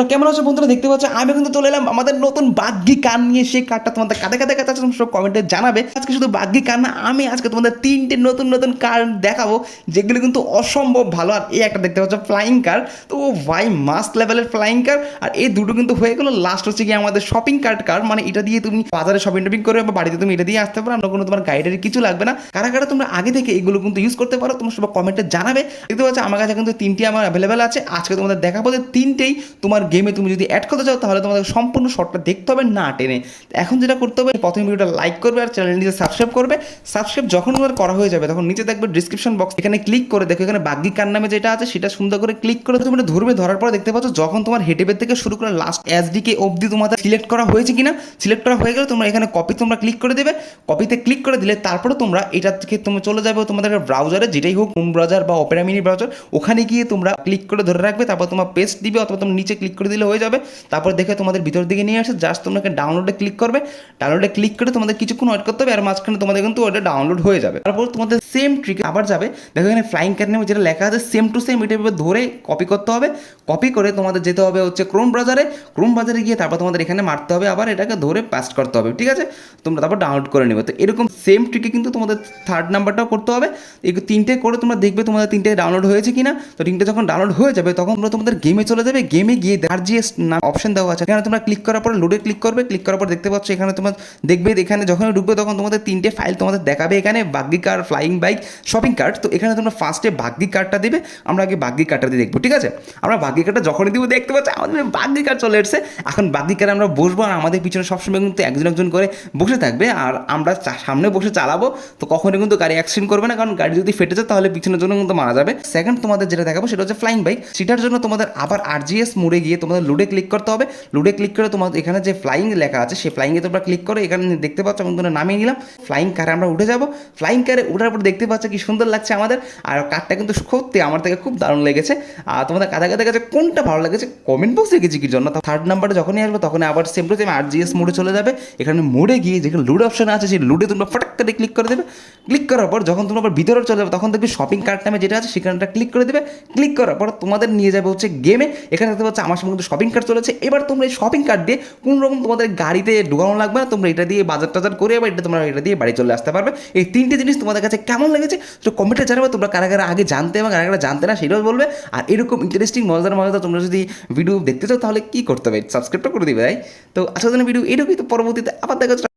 তোমরা কেমন আছো বন্ধুরা? দেখতে পাচ্ছ আমি কিন্তু চলে এলাম আমাদের নতুন বাগ্যি কান নিয়ে। সেই কার্ডটা তোমাদের কাদে কাদে কাছে তোমরা সব কমেন্টে জানাবে। আজকে শুধু বাগ্যি কান না, আমি আজকে তোমাদের তিনটে নতুন নতুন কার দেখাবো, যেগুলো কিন্তু অসম্ভব ভালো। আর এই একটা দেখতে পাচ্ছ ফ্লাইং কার তো ও ভাই মাস্ট লেভেলের ফ্লাইং কার আর এই দুটো কিন্তু হয়ে গেলো লাস্ট হচ্ছে কি আমাদের শপিং কার্ট কার মানে এটা দিয়ে তুমি বাজারে শপিং টপিং করে বা বাড়িতে তুমি এটা দিয়ে আসতে পারো আমরা কোনো তোমার গাইডের কিছু লাগবে না। কারা কারা তোমরা আগে থেকে এগুলো কিন্তু ইউজ করতে পারো, তোমরা সব কমেন্টে জানাবে। দেখতে পাচ্ছ, আমার কাছে কিন্তু তিনটি আমার অ্যাভেলেবেল আছে। আজকে তোমাদের দেখাবো যে তিনটেই তোমার গেমে তুমি যদি অ্যাড করতে চাও, তাহলে তোমাদের সম্পূর্ণ শটটা দেখতে হবে না টেনে। এখন যেটা করতে হবে, প্রথমে ভিডিওটা লাইক করবে আর চ্যানেলটিতে সাবস্ক্রাইব করবে। সাবস্ক্রাইব যখন তোমার করা হয়ে যাবে, তখন নিচে দেখবে ডিসক্রিপশন বক্স এখানে ক্লিক করে দেখো, এখানে বাগ্যিক কার নামে যেটা আছে, সেটা সুন্দর করে ক্লিক করে তুমি ধরবে। ধরার পরে দেখতে পাচ্ছ, যখন তোমার হেডেবের থেকে শুরু করে লাস্ট এস এসডিকে অবধি তোমাদের সিলেক্ট করা হয়েছে কিনা সিলেক্ট করা হয়ে গেলে তোমরা এখানে কপি তোমরা ক্লিক করে দেবে। কপিতে ক্লিক করে দিলে তারপরে তোমরা এটা থেকে তুমি চলে যাবে তোমাদের ব্রাউজারে যেটাই হোক হোম ব্রাউজার বা অপেরা মিনি ব্রাউজার ওখানে গিয়ে তোমরা ক্লিক করে ধরে রাখবে, তারপর তোমার পেস্ট দিবে অথবা তুমি নিচে ক্লিক করে দিলে হয়ে যাবে। তারপর দেখে তোমাদের ভিতর দিকে নিয়ে আসে। জাস্ট তোমরা ডাউনলোডে ক্লিক করবে। ডাউনলোডে ক্লিক করে তোমাদের কিছুক্ষণ ওয়েট করতে হবে। আর মাঝখানে তোমাদের কিন্তু ওটা ডাউনলোড হয়ে যাবে। তারপর তোমাদের সেম ট্রিকে আবার যাবে। দেখো এখানে ফ্লাইং ক্যাট নেমে যেটা লেখা আছে সেম টু সেম এটা ধরে কপি করতে হবে। কপি করে তোমাদের যেতে হবে হচ্ছে ক্রোম ব্রাউজারে ক্রোম ব্রাউজারে গিয়ে তারপর তোমাদের এখানে মারতে হবে। আবার এটাকে ধরে পাস্ট করতে হবে। ঠিক আছে? তোমরা তারপর ডাউনলোড করে নেবে। তো এরকম সেম ট্রিকে কিন্তু তোমাদের থার্ড নাম্বারটাও করতে হবে। এই তিনটে করে তোমরা দেখবে তোমাদের তিনটে ডাউনলোড হয়েছে কিনা। তো তিনটে যখন ডাউনলোড হয়ে যাবে, তখন তোমরা তোমাদের গেমে চলে যাবে। গেমে গিয়ে আর জিএস নাম অপশন দেওয়া আছে, এখানে তোমরা ক্লিক করার পর লোডে ক্লিক করবে ক্লিক করার পর দেখতে পাচ্ছ এখানে তোমার দেখবে এখানে যখন ঢুকবে তখন তোমাদের তিনটে ফাইল তোমাদের দেখাবে এখানে বাগ্যি car flying bike shopping cart তো এখানে তোমরা ফার্স্টে বাগ্যি কার্ডটা দিবে, আমরা আগে বাগ্যি কার্ডটা দিয়ে দেখব, ঠিক আছে? আমরা বাগ্যি কার্ডটা যখনই দিব, দেখতে পাচ্ছি আমাদের বাগ্যি কার্ড চলে এসেছে, এখন বাগ্যি কার্ড আমরা বসবো আর আমাদের পিছনে সবসময় কিন্তু একজন একজন করে বসে থাকবে আর আমরা সামনে বসে চালাবো, তো কখনই কিন্তু গাড়ি অ্যাক্সিডেন্ট করবে না, কারণ গাড়ি যদি ফেটে যায় তাহলে পিছনের জন্য কিন্তু মারা যাবে। সেকেন্ড তোমাদের যেটা দেখাবো সেটা হচ্ছে ফ্লাইং বাইক সেটার জন্য তোমাদের আবার আরজিএস মোড়ে গিয়ে তোমাদের লুডে ক্লিক করতে হবে। লুডে ক্লিক করে তোমাদের এখানে যে ফ্লাইং লেখা আছে, সেই ফ্লাইংয়ে তোমরা ক্লিক করে। এখানে দেখতে পাচ্ছ আমি তোমরা নামিয়ে নিলাম। ফ্লাইং কারে আমরা উঠে যাব। ফ্লাইং কারে উঠার পর দেখতে পাচ্ছ কি সুন্দর লাগছে আমাদের। আর কারটা কিন্তু সত্যি আমার থেকে খুব দারুণ লেগেছে। আর তোমাদের কাদা কাদা কাছে কোনটা ভালো লেগেছে কমেন্ট বক্সে রেখেছি কি জন্য? থার্ড নাম্বারে যখনই আসবে তখন আবার সেম টু সেম আর জিএস মোডে চলে যাবে। এখানে মোডে গিয়ে যেখানে লুড অপশন আছে, সেই লুডে তোমরা ফটাক করে ক্লিক করে দেবে। ক্লিক করার পর যখন তোমরা আবার ভিতরে চলে যাবে, তখন দেখবে শপিং কার্ট নামে যেটা আছে সেখানটা ক্লিক করে দেবে। ক্লিক করার পর তোমাদের নিয়ে যাবে হচ্ছে গেমে এখানে দেখতে পাচ্ছ আমার সঙ্গে কিন্তু শপিং কার্ট চলেছে। এবার তোমরা এই শপিং কার্ট দিয়ে কোনো রকম তোমাদের গাড়িতে ঢোকানো লাগবে না, তোমরা এটা দিয়ে বাজার টাজার করে এবার এটা তোমরা এটা দিয়ে বাড়ি চলে আসতে পারবে। এই তিনটে জিনিস তোমাদের কাছে কেমন লেগেছে তো কমেন্টে জানাবে, তোমরা কারা কারা আগে জানতে এবং কারা কারা জানতে না সেটাও বলবে। আর এরকম ইন্টারেস্টিং মজাদার মজাদার তোমরা যদি ভিডিও দেখতে চাও তাহলে কী করতে হবে? সাবস্ক্রাইবটা করে দিবে, তাই? তো আজকের ভিডিও এরকমই তো পরবর্তীতে আবার দেখা